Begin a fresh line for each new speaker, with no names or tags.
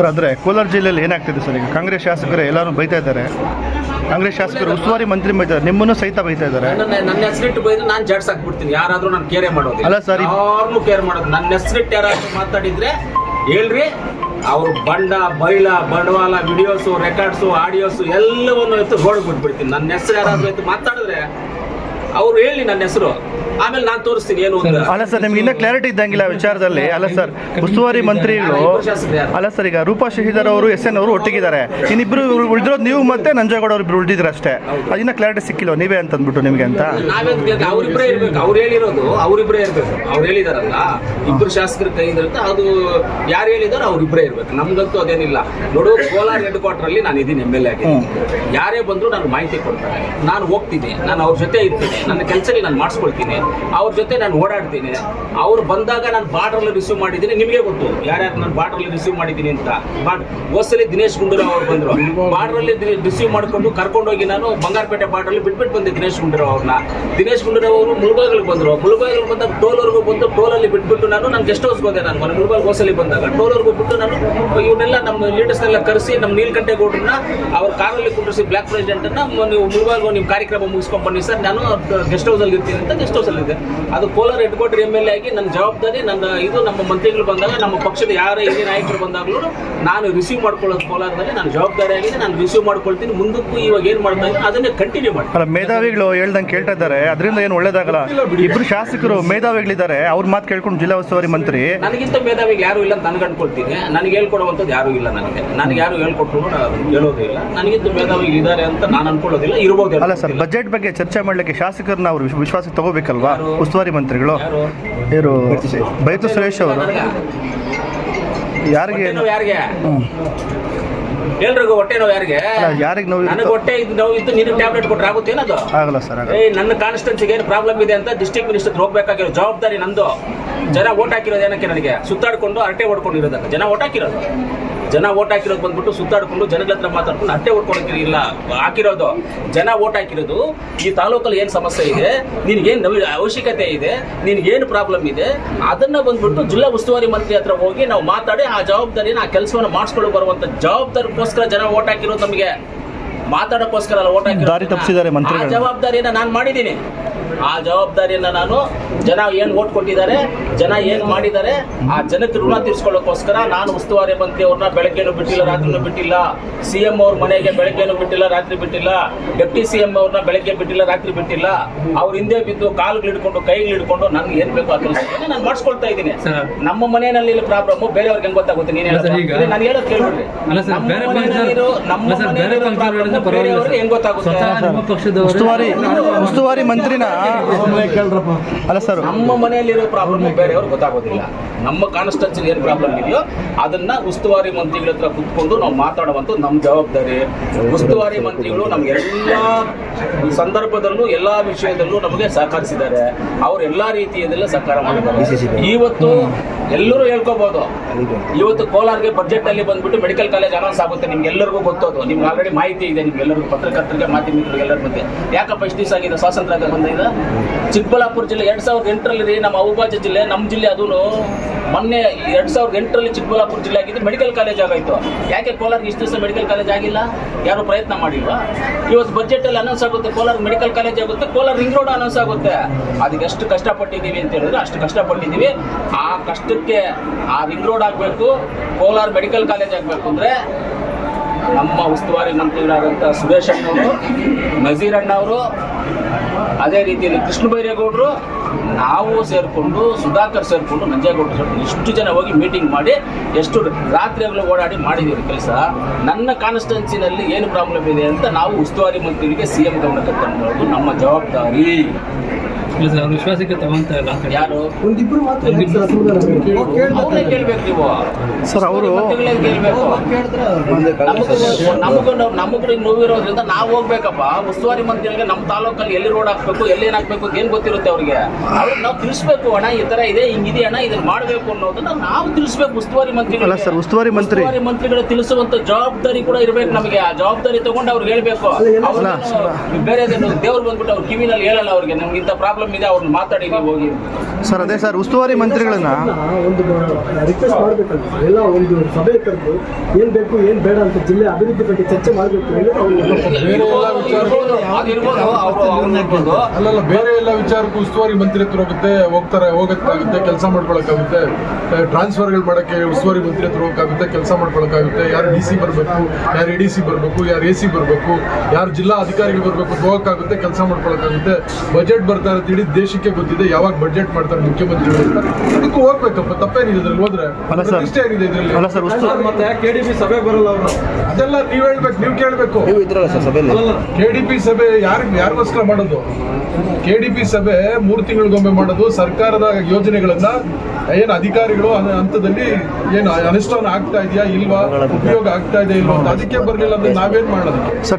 Sir ಅಂದರೆ ಕೋಲಾರ ಜಿಲ್ಲೆಯಲ್ಲಿ ಏನಾಗ್ತಿದೆ ಸರ್ ಈಗ? ಕಾಂಗ್ರೆಸ್ ಶಾಸಕರು ಎಲ್ಲರೂ ಬೈತಾ ಇದ್ದಾರೆ. ಕಾಂಗ್ರೆಸ್ ಶಾಸಕರು ಉಸ್ತುವಾರಿ ಮಂತ್ರಿ ಬೈತಾರೆ ನಿಮ್ಮನ್ನು ಸಹಿತ ಬೈತಾ ಇದ್ದಾರೆ.
ನನ್ನ ನನ್ನ ಹೆಸರಿಟ್ಟು ಬೈದ್ರೆ ನಾನು ಜಡ್ಸ್ ಹಾಕ್ಬಿಡ್ತೀನಿ ಯಾರಾದ್ರೂ ನಾನು ಕೇರೆ ಮಾಡೋದು
ಅಲ್ಲ ಸರ್,
ಯಾರನ್ನೂ ಕೇರ್ ಮಾಡೋದು ನನ್ನ ಹೆಸರಿಟ್ಟು ಯಾರಾದರೂ ಮಾತಾಡಿದ್ರೆ ಹೇಳ್ರಿ ಅವ್ರು ಬಂಡ ಬೈಲ ಬಂಡವಾಳ ವಿಡಿಯೋಸು ರೆಕಾರ್ಡ್ಸು ಆಡಿಯೋಸು ಎಲ್ಲವನ್ನು ಎತ್ತು ಗೋಡ್ ಬಿಟ್ಬಿಡ್ತೀನಿ. ನನ್ನ ಹೆಸರು ಯಾರಾದ್ರೂ ಎತ್ತು ಮಾತಾಡಿದ್ರೆ ಅವ್ರು ಹೇಳಿ ನನ್ನ ಹೆಸರು. ಆಮೇಲೆ ನಾನು ತೋರಿಸ್ತೀನಿ ಏನು
ಅಲ್ಲ ಸರ್ ನಿಮ್ಗೆ ಇನ್ನೂ ಕ್ಲಾರಿಟಿ ಇದ್ದಂಗಿಲ್ಲ ವಿಚಾರದಲ್ಲಿ. ಅಲ್ಲ ಸರ್ ಉಸ್ತುವಾರಿ ಮಂತ್ರಿಗಳು ಅಲ್ಲ ಸರ್ ಈಗ ರೂಪಾ ಶಶಿಧರ್ ಅವರು ಎಸ್ ಎನ್ ಅವರು ಒಟ್ಟಿಗಿದ್ದಾರೆ. ಇನ್ನಿಬ್ರು ಉಳಿದಿರೋದು ನೀವು ಮತ್ತೆ ನಂಜೇಗೌಡ ಅವ್ರು ಇಬ್ರು ಉಳಿದಿದ್ರು ಅಷ್ಟೇ ಅದಿನ್ನ ಕ್ಲಾರಿಟಿ ಸಿಕ್ಕಿಲ್ಲ ನೀವೇ ಅಂತ ಅಂದ್ಬಿಟ್ಟು ನಿಮಗೆ ಅಂತ?
ಅವ್ರಿಬ್ರೇ ಇರ್ಬೇಕು. ಅವ್ರು ಹೇಳಿರೋದು ಅವ್ರಿಬ್ರೇ ಇರ್ಬೇಕು. ಅವ್ರು ಹೇಳಿದಾರಲ್ಲ ಇಬ್ರು ಶಾಸಕರ ಕೈ ಇರುತ್ತೆ ಅದು ಯಾರು ಹೇಳಿದಾರೋ ಅವ್ರಿಬ್ರೇ ಇರ್ಬೇಕು. ನಮ್ಗಂತೂ ಅದೇನಿಲ್ಲ. ನೋಡು ಕೋಲಾರ ಹೆಡ್ ಕ್ವಾರ್ಟರ್ ಅಲ್ಲಿ ನಾನು ಇದೀನಿ ಎಂ ಎಲ್ ಎ ಯಾರೇ ಬಂದ್ರು ನಾನು ಮಾಹಿತಿ ಕೊಡ್ತಾರೆ. ನಾನು ಹೋಗ್ತೀನಿ ನಾನು ಅವ್ರ ಜೊತೆ ಇರ್ತೀನಿ ನನ್ನ ಕೆಲಸದಲ್ಲಿ ನಾನು ಮಾಡಿಸ್ಕೊಳ್ತೀನಿ. ಅವ್ರ ಜೊತೆ ನಾನು ಓಡಾಡ್ತೀನಿ. ಅವ್ರು ಬಂದಾಗ ನಾನು ಬಾರ್ಡ್ರಲ್ಲಿ ರಿಸೀವ್ ಮಾಡಿದ್ದೀನಿ. ನಿಮಗೆ ಗೊತ್ತು, ಯಾರ್ಯಾರು ನಾನು ಬಾರ್ಡ್ರಲ್ಲಿ ರಿಸೀವ್ ಮಾಡಿದ್ದೀನಿ ಅಂತ. ಬಾಡ್ ಹೋಸಲಿ ದಿನೇಶ್ ಗುಂಡೂರಾವ್ ಅವ್ರು ಬಂದರು. ಬಾರ್ಡ್ರಲ್ಲಿ ರಿಸೀವ್ ಮಾಡ್ಕೊಂಡು ಕರ್ಕೊಂಡೋಗಿ ನಾನು ಬಂಗಾರಪೇಟೆ ಬಾರ್ಡ್ರಲ್ಲಿ ಬಿಟ್ಬಿಟ್ಟು ಬಂದೆ ದಿನೇಶ್ ಗುಂಡೂರಾವ್ ಅವ್ರನ್ನ. ದಿನೇಶ್ ಗುಂಡೂರಾವ್ ಅವರು ಮುಳುಬಾಗಿಲಿಗೆ ಬಂದರು. ಮುಳುಬಾಗಿಲಿಗೆ ಬಂದಾಗ ಟೋಲ್ವರೆಗೂ ಬಂದು ಟೋಲಲ್ಲಿ ಬಿಟ್ಬಿಟ್ಟು ನಾನು ನಾನು ಗೆಸ್ಟ್ ಹೌಸ್ ಬಂದೆ ನಾನು ಮೊನ್ನೆ ಮುಳುಬಾಗಿಲು ಹೋಸಲಿ ಬಂದಾಗ. ಟೋಲ್ವರೆಗೂ ಬಿಟ್ಟು ನಾನು ಇವನ್ನೆಲ್ಲ ನಮ್ಮ ಲೀಡರ್ಸ್ನೆಲ್ಲ ಕರೆಸಿ ನಮ್ಮ ನೀಲಕಂಠೇಗೌಡರನ್ನ ಅವ್ರ ಕಾರಲ್ಲಿ ಕುಂಡ್ರಿಸಿ ಬ್ಲಾಕ್ ಪ್ರೆಸಿಡೆಂಟನ್ನು ನೀವು ಮುಳುಬಾಗಿಲು ನಿಮ್ಮ ಕಾರ್ಯಕ್ರಮ ಮುಗಿಸ್ಕೊಂಡು ಬನ್ನಿ ಸರ್. ನಾನು ಗೆಸ್ಟ್ ಹೌಸಲ್ಲಿ ಇರ್ತೀನಿ ಅಂತ ಗೆಸ್ಟ್ ಹೌಸಲ್ಲಿ ಇದೆ. ಅದು Kolar headquarter M L A ಆಗಿ ನನ್ನ ಜವಾಬ್ದಾರಿ ನನ್ನ ಇದು ನಮ್ಮ ಮಂತ್ರಿಗಳು ಬಂದಾಗ ನಮ್ಮ ಪಕ್ಷದ ಯಾರೇ ಹಿರಿಯ ನಾಯಕರು ಬಂದಾಗಲೂ ನಾನು ರಿಸೀವ್ ಮಾಡ್ಕೊಳ್ಳೋದು ಕೋಲಾರದಲ್ಲಿ ನಾನು ಜವಾಬ್ದಾರಿ ಆಗಿದೆ ನಾನು ರಿಸೀವ್ ಮಾಡ್ಕೊಳ್ತೀನಿ. ಮುಂದಕ್ಕೂ ಇವಾಗ ಏನು ಮಾಡ್ತಾ ಇದ್ದೀನಿ ಅದನ್ನೇ ಕಂಟಿನ್ಯೂ ಮಾಡಿ
ಅಲ್ಲ ಮೇಧಾವಿಗಳು ಹೇಳ್ದಂಗೆ ಕೇಳ್ತಾ ಇದ್ದಾರೆ. ಅದರಿಂದ ಏನು ಒಳ್ಳೇದಾಗಲ್ಲ? ಇಬ್ಬರು ಶಾಸಕರು ಮೇಧಾವಿಗಳಿದ್ದಾರೆ. ಅವ್ರ ಮಾತು ಕೇಳ್ಕೊಂಡು ಜಿಲ್ಲಾ ಉಸ್ತುವಾರಿ ಮಂತ್ರಿ.
ನನಗಿಂತ ಮೇಧಾವಿಗೆ ಯಾರು ಇಲ್ಲ ಅಂತ ನಾನು ಅನ್ಕೊಳ್ತೀನಿ. ನನಗೆ ಹೇಳ್ಕೊಡುವಂಥದ್ದು ಯಾರು ಇಲ್ಲ ನನಗೆ. ನನಗೆ ಯಾರು ಹೇಳ್ಕೊಟ್ರು ನಾನು ಹೇಳೋದೇ ಇಲ್ಲ. ನನಗಿಂತ ಮೇಧಾವಿಗಳು ಇದ್ದಾರೆ ಅಂತ ನಾನು ಅನ್ಕೊಳ್ಳೋದಿಲ್ಲ ಇರ್ಬೋದು
ಅಲ್ಲ ಸರ್ ಬಜೆಟ್ ಬಗ್ಗೆ ಚರ್ಚೆ ಮಾಡಲಿಕ್ಕೆ ಶಾಸಕರನ್ನ ಅವರು ವಿಶ್ವ- ವಿಶ್ವಾಸಕ್ಕೆ ತಗೋಬೇಕಲ್ವಾ? ಉಸ್ತುವಾರಿ ಮಂತ್ರಿಗಳು ಇವರು ಬೈತು ಸುರೇಶ್ ಅವರು.
ನನಗೆ
ಯಾರಿಗೆ.
ಎಲ್ರಿಗೂ ಹೊಟ್ಟೆ ನೋವು ಯಾರಿಗೆ?
ಯಾರಿಗೆ ನೋವು
ನನಗೆ ಹೊಟ್ಟೆ ನೋವು ಇದ್ದು ನೀನು ಟ್ಯಾಬ್ಲೆಟ್ ಕೊಟ್ರೆ ಆಗುತ್ತೇನದು
ಆಗಲ್ಲ ಸರ್
ಏ ನನ್ನ ಕಾನ್ಸ್ಟೆನ್ಸಿಗೆ ಏನು ಪ್ರಾಬ್ಲಮ್ ಇದೆ ಅಂತ ಡಿಸ್ಟ್ರಿಕ್ಟ್ ಮಿನಿಸ್ಟರ್ ಹೋಗ್ಬೇಕಾಗಿರೋ ಜವಾಬ್ದಾರಿ ನಂದು. ಜನ ಓಟ್ ಹಾಕಿರೋದು ಏನಕ್ಕೆ ನನಗೆ? ಸುತ್ತಾಡ್ಕೊಂಡು ಅರಟೆ ಹೊಡ್ಕೊಂಡಿರೋದಕ್ಕೆ. ಜನ ಓಟ್ ಹಾಕಿರೋದು. ಜನ ಓಟ್ ಹಾಕಿರೋದು ಬಂದ್ಬಿಟ್ಟು ಸುತ್ತಾಡ್ಕೊಂಡು ಜನಗಳ ಹತ್ರ ಮಾತಾಡ್ಕೊಂಡು ಅಟ್ಟೆ ಓಡ್ಕೊಳಕ್ಕೆ ಇಲ್ಲ ಹಾಕಿರೋದು. ಜನ ಓಟ್ ಹಾಕಿರೋದು ಈ ತಾಲೂಕಲ್ಲಿ ಏನು ಸಮಸ್ಯೆ ಇದೆ ನಿನಗೇನು ನವಿ ಅವಶ್ಯಕತೆ ಇದೆ ನಿನಗೇನು ಪ್ರಾಬ್ಲಮ್ ಇದೆ ಅದನ್ನ ಬಂದ್ಬಿಟ್ಟು ಜಿಲ್ಲಾ ಉಸ್ತುವಾರಿ ಮಂತ್ರಿ ಹತ್ರ ಹೋಗಿ ನಾವು ಮಾತಾಡಿ ಆ ಜವಾಬ್ದಾರಿನ ಆ ಕೆಲಸವನ್ನು ಮಾಡಿಸ್ಕೊಂಡು ಬರುವಂತ ಜವಾಬ್ದಾರಿಗೋಸ್ಕರ ಜನ ಓಟ್ ಹಾಕಿರೋದು ನಮಗೆ. ಮಾತಾಡೋಕ್ಕೋಸ್ಕರ ಅಲ್ಲ ಓಟ್. ಆ ಜವಾಬ್ದಾರಿಯನ್ನ ನಾನು ಮಾಡಿದ್ದೀನಿ. ಆ ಜವಾಬ್ದಾರಿಯನ್ನ ನಾನು ಜನ ಏನು ಓಟ್ ಕೊಟ್ಟಿದ್ದಾರೆ ಜನ ಏನು ಮಾಡಿದ್ದಾರೆ ಆ ಜನಕ್ಕೆ ಋಣ ತೀರ್ಸ್ಕೊಳ್ಳೋಕ್ಕೋಸ್ಕರ ನಾನು ಉಸ್ತುವಾರಿ ಮಂತ್ರಿ ಅವ್ರನ್ನ ಬೆಳಗ್ಗೆನೂ ಬಿಟ್ಟಿಲ್ಲ ರಾತ್ರಿನೂ ಬಿಟ್ಟಿಲ್ಲ. ಸಿ ಎಂ ಅವ್ರ ಮನೆಗೆ ಬೆಳಗ್ಗೆನೂ ಬಿಟ್ಟಿಲ್ಲ ರಾತ್ರಿ ಬಿಟ್ಟಿಲ್ಲ. ಡೆಪ್ಟಿ ಸಿ ಎಂ ಅವ್ರನ್ನ ಬೆಳಗ್ಗೆ ಬಿಟ್ಟಿಲ್ಲ ರಾತ್ರಿ ಬಿಟ್ಟಿಲ್ಲ. ಅವ್ರ ಹಿಂದೆ ಬಿದ್ದು ಕಾಲುಗಳಿಡ್ಕೊಂಡು ಹಿಡ್ಕೊಂಡು ಕೈಗಳು ಹಿಡ್ಕೊಂಡು ನನ್ಗೆ ಏನ್ ಬೇಕು ಆ ಕೆಲಸ ನಾನು ಮಾಡಿಸ್ಕೊಳ್ತಾ ಇದ್ದೀನಿ. ನಮ್ಮ ಮನೆಯಲ್ಲಿ ಪ್ರಾಬ್ಲಮ್ ಬೇರೆಯವ್ರಿಗೆ ಹೆಂಗ್ ಗೊತ್ತಾಗುತ್ತೆ ನೀನು
ಸರ್,
ನಾನು ಹೇಳೋದು ಕೇಳ್ಬಿಡ್ರಿ.
ಸರ್,
ನಮ್ಮ ಹೆಂಗ್ ಗೊತ್ತಾಗುತ್ತೆ?
ನಿಮ್ಮ ಪಕ್ಷದವರು
ಉಸ್ತುವಾರಿ ಉಸ್ತುವಾರಿ ಮಂತ್ರಿನ ಅಲ್ಲ ಸರ್.
ನಮ್ಮ ಮನೆಯಲ್ಲಿರೋ ಪ್ರಾಬ್ಲಮ್ ಬೇರೆ ಅವ್ರು ಗೊತ್ತಾಗೋದಿಲ್ಲ. ನಮ್ಮ ಕಾನ್ಸ್ಟೆನ್ಸಿ ಏನು ಪ್ರಾಬ್ಲಮ್ ಇದೆಯೋ ಅದನ್ನ ಉಸ್ತುವಾರಿ ಮಂತ್ರಿಗಳ ಹತ್ರ ಕುತ್ಕೊಂಡು ನಾವು ಮಾತಾಡುವಂತ ನಮ್ಮ ಜವಾಬ್ದಾರಿ. ಉಸ್ತುವಾರಿ ಮಂತ್ರಿಗಳು ನಮ್ಗೆ ಎಲ್ಲ ಸಂದರ್ಭದಲ್ಲೂ ಎಲ್ಲಾ ವಿಷಯದಲ್ಲೂ ನಮಗೆ ಸಹಕರಿಸಿದ್ದಾರೆ. ಅವ್ರು ಎಲ್ಲಾ ರೀತಿಯಲ್ಲ ಸಹಕಾರ ಮಾಡಿದ್ದಾರೆ. ಇವತ್ತು ಎಲ್ಲರೂ ಹೇಳ್ಕೋಬಹುದು ಇವತ್ತು ಕೋಲಾರ್ಗೆ ಬಜೆಟ್ ಅಲ್ಲಿ ಬಂದ್ಬಿಟ್ಟು ಮೆಡಿಕಲ್ ಕಾಲೇಜ್ ಅನೌನ್ಸ್ ಆಗುತ್ತೆ ನಿಮ್ಗೆ ಎಲ್ಲರಿಗೂ ಗೊತ್ತೋದು. ನಿಮ್ಗೆ ಆಲ್ರೆಡಿ ಮಾಹಿತಿ ಇದೆ ನಿಮ್ಗೆ ಎಲ್ಲರಿಗೂ ಪತ್ರಕರ್ತರಿಗೆ ಮಾಧ್ಯಮಿಕರಿಗೆ ಎಲ್ಲರ ಬಗ್ಗೆ ಯಾಕಪ್ಪ ಇಷ್ಟು ದಿವಸ ಆಗಿದೆ? ಸ್ವಾತಂತ್ರ್ಯ ಬಂದಿದೆ ಚಿಕ್ಕಬಳ್ಳಾಪುರ ಜಿಲ್ಲೆ ಎರಡ್ ಸಾವಿರದ ಎಂಟರಲ್ಲಿ ರೀ ನಮ್ಮ ಅವಿಭಾಜ್ಯ ಜಿಲ್ಲೆ ನಮ್ಮ ಜಿಲ್ಲೆ ಅದೂ ಮೊನ್ನೆ ಎರಡ್ ಸಾವಿರದ ಎಂಟರಲ್ಲಿ ಚಿಕ್ಕಬಳ್ಳಾಪುರ ಜಿಲ್ಲೆ ಆಗಿದ್ದು ಮೆಡಿಕಲ್ ಕಾಲೇಜ್ ಆಗೋಯ್ತು. ಯಾಕೆ ಕೋಲಾರ್ಗೆ ಇಷ್ಟು ದಿವಸ ಮೆಡಿಕಲ್ ಕಾಲೇಜ್ ಆಗಿಲ್ಲ? ಯಾರು ಪ್ರಯತ್ನ ಮಾಡಿಲ್ವಾ? ಇವತ್ತು ಬಜೆಟ್ ಅಲ್ಲಿ ಅನೌನ್ಸ್ ಆಗುತ್ತೆ ಕೋಲಾರ ಮೆಡಿಕಲ್ ಕಾಲೇಜ್ ಆಗುತ್ತೆ ಕೋಲಾರ ರಿಂಗ್ ರೋಡ್ ಅನೌನ್ಸ್ ಆಗುತ್ತೆ. ಅದಕ್ಕೆ ಎಷ್ಟು ಕಷ್ಟಪಟ್ಟಿದ್ದೀವಿ ಅಂತ ಹೇಳಿದ್ರೆ ಅಷ್ಟು ಕಷ್ಟಪಟ್ಟಿದ್ದೀವಿ. ಆ ಕಷ್ಟಕ್ಕೆ ಆ ರಿಂಗ್ ರೋಡ್ ಆಗಬೇಕು, ಕೋಲಾರ ಮೆಡಿಕಲ್ ಕಾಲೇಜ್ ಆಗಬೇಕು ಅಂದ್ರೆ ನಮ್ಮ ಉಸ್ತುವಾರಿ ಮಂತ್ರಿಗಳಾದಂಥ ಸುರೇಶ್ ಅಣ್ಣವರು, ನಜೀರ್ ಅಣ್ಣವರು, ಅದೇ ರೀತಿಯಲ್ಲಿ ಕೃಷ್ಣ ಬೈರೇಗೌಡರು, ನಾವು ಸೇರಿಕೊಂಡು, ಸುಧಾಕರ್ ಸೇರಿಕೊಂಡು ನಂಜೇಗೌಡರು ಸೇರಿಕೊಂಡು ಇಷ್ಟು ಜನ ಹೋಗಿ ಮೀಟಿಂಗ್ ಮಾಡಿ, ಎಷ್ಟು ರಾತ್ರಿ ಹಗಲು ಓಡಾಡಿ ಮಾಡಿದ್ದೀವಿ ಕೆಲಸ. ನನ್ನ ಕಾನ್ಸ್ಟಿಟ್ಯೂನ್ಸಿನಲ್ಲಿ ಏನು ಪ್ರಾಬ್ಲಮ್ ಇದೆ ಅಂತ ನಾವು ಉಸ್ತುವಾರಿ ಮಂತ್ರಿಗಳಿಗೆ ಸಿ ಎಂ ಗಮನಕ್ಕೆ ತಂದು ನಮ್ಮ ಜವಾಬ್ದಾರಿ.
ಇಲ್ಲ ಸರ್ ಅವ್ರ ವಿಶ್ವಾಸಕ್ಕೆ ತಗೊಂತ ಇಲ್ಲ ಅಂತ
ಯಾರು?
ಒಂದಿಬ್ರು ಮಾತ್ರ
ಒಂದಿಬ್ರು.
ಅವ್ರನ್ನೇ ಕೇಳ್ಬೇಕು ನೀವು.
ಸರ್ ಅವರು
ಕೇಳ್ಬೇಕು. ನಮಗೂ ನಮಗೂ ನೋವಿರೋದ್ರಿಂದ ನಾವು ಹೋಗ್ಬೇಕಪ್ಪ. ಉಸ್ತುವಾರಿ ಮಂತ್ರಿಗಳಿಗೆ ನಮ್ಮ ತಾಲೂಕಲ್ಲಿ ಎಲ್ಲಿ ರೋಡ್ ಹಾಕ್ಬೇಕು ಎಲ್ಲಿ ಏನ್ ಹಾಕ್ಬೇಕು ಅಂತ ಏನ್ ಗೊತ್ತಿರುತ್ತೆ ಅವ್ರಿಗೆ? ಅವ್ರಿಗೆ ನಾವು ತಿಳಿಸ್ಬೇಕು ಅಣ್ಣ ಈ ತರ ಇದೆ ಹಿಂಗಿದೆ ಅಣ್ಣ ಇದನ್ನ ಮಾಡ್ಬೇಕು ಅನ್ನೋದನ್ನ ನಾವು ತಿಳಿಸ್ಬೇಕು ಉಸ್ತುವಾರಿ ಮಂತ್ರಿಗಳು
ಅಲ್ಲ ಸರ್ ಉಸ್ತುವಾರಿ ಮಂತ್ರಿ.
ಉಸ್ತುವಾರಿ ಮಂತ್ರಿಗಳು ತಿಳಿಸುವಂತ ಜವಾಬ್ದಾರಿ ಕೂಡ ಇರ್ಬೇಕು ನಮಗೆ. ಆ ಜವಾಬ್ದಾರಿ ತಗೊಂಡು ಅವ್ರಿಗೆ ಹೇಳ್ಬೇಕು. ಬೇರೆ ದೇವ್ರು ಬಂದ್ಬಿಟ್ಟು ಅವ್ರ ಕಿವಿನಲ್ಲಿ ಹೇಳಲ್ಲ ಅವ್ರಿಗೆ. ನಮ್ಗೆ ಇಂಥ ಪ್ರಾಬ್ಲಮ್ ಪ್ರಾಬ್ಲಮ್ ಇದೆ ಅವ್ರನ್ನ ಮಾತಾಡಿ ನೀವು ಹೋಗಿ.
ಸರ್ ಅದೇ ಸರ್ ಉಸ್ತುವಾರಿ ಮಂತ್ರಿಗಳನ್ನ
ಒಂದು ರಿಕ್ವೆಸ್ಟ್ ಮಾಡಬೇಕಂತ. ಎಲ್ಲ ಒಂದು ಸಭೆ ಕರೆದು ಏನ್ ಬೇಕು ಏನ್ ಬೇಡ ಅಂತ ಜಿಲ್ಲೆ ಅಭಿವೃದ್ಧಿ ಬಗ್ಗೆ ಚರ್ಚೆ ಮಾಡಬೇಕು
ಅಲ್ಲಲ್ಲ ಬೇರೆ ಎಲ್ಲ ವಿಚಾರಕ್ಕೂ ಉಸ್ತುವಾರಿ ಮಂತ್ರಿ ಹತ್ರ ಹೋಗುತ್ತೆ ಹೋಗ್ತಾರೆ ಹೋಗಕ್ಕಾಗುತ್ತೆ ಕೆಲಸ ಮಾಡ್ಕೊಳಕ್ಕಾಗುತ್ತೆ. ಟ್ರಾನ್ಸ್ಫರ್ಗಳು ಮಾಡಕ್ಕೆ ಉಸ್ತುವಾರಿ ಮಂತ್ರಿ ಹತ್ರ ಹೋಗಕ್ಕಾಗುತ್ತೆ ಕೆಲಸ ಮಾಡ್ಕೊಳಕ್ಕಾಗುತ್ತೆ. ಯಾರು ಡಿ ಸಿ ಬರಬೇಕು ಯಾರು ಎ ಡಿ ಸಿ ಬರಬೇಕು ಯಾರು ಎ ಸಿ ಬರಬೇಕು ಯಾರು ಜಿಲ್ಲಾ ಅಧಿಕಾರಿಗಳು ಬರಬೇಕು ಹೋಗಕ್ಕಾಗುತ್ತೆ ಕೆಲಸ ಮಾಡ್ಕೊಳಕ್ಕಾಗುತ್ತೆ. ಬಜೆಟ್ ಬರ್ತಾ ಇರುತ್ತೆ ಇಡೀ ದೇಶಕ್ಕೆ ಗೊತ್ತಿದೆ ಯಾವಾಗ ಬಜೆಟ್ ಮಾಡ್ತಾರೆ ಮುಖ್ಯಮಂತ್ರಿಗಳು ಅಂತ. ಅದಕ್ಕೂ ಹೋಗ್ಬೇಕಪ್ಪ ತಪ್ಪೇನಿದೆ ಇದ್ರಲ್ಲಿ ಹೋದ್ರೆ.
ಅಲ್ಲ ಸರ್.
ಪ್ರತಿಷ್ಠೆ ಏನಿದೆ ಇದರಲ್ಲಿ?
ಸರ್
ಮತ್ತೆ ಸಭೆ ಬರಲ್ಲ ಅವರು?
ಅದೆಲ್ಲ ನೀವ್ ಹೇಳ್ಬೇಕು ನೀವು ಕೇಳ್ಬೇಕು. ಕೆ ಡಿ ಪಿ ಸಭೆ ಯಾರು ಯಾರಿಗೋಸ್ಕರ ಮಾಡೋದು? ಕೆಡಿಪಿ ಡಿ ಪಿ ಸಭೆ ಮೂರು ತಿಂಗಳಿಗೊಮ್ಮೆ ಮಾಡೋದು ಸರ್ಕಾರದ ಯೋಜನೆಗಳನ್ನ ಏನು ಅಧಿಕಾರಿಗಳು ಹಂತದಲ್ಲಿ ಏನು ಅನುಷ್ಠಾನ ಆಗ್ತಾ ಇದೆಯಾ ಇಲ್ವಾ ಉಪಯೋಗ ಆಗ್ತಾ ಇದೆಯಾ ಇಲ್ವಾ ಅಂತ. ಅದಕ್ಕೆ ಬರಲಿಲ್ಲ ಅಂದ್ರೆ ನಾವೇನ್ ಮಾಡೋದು
ಸರ್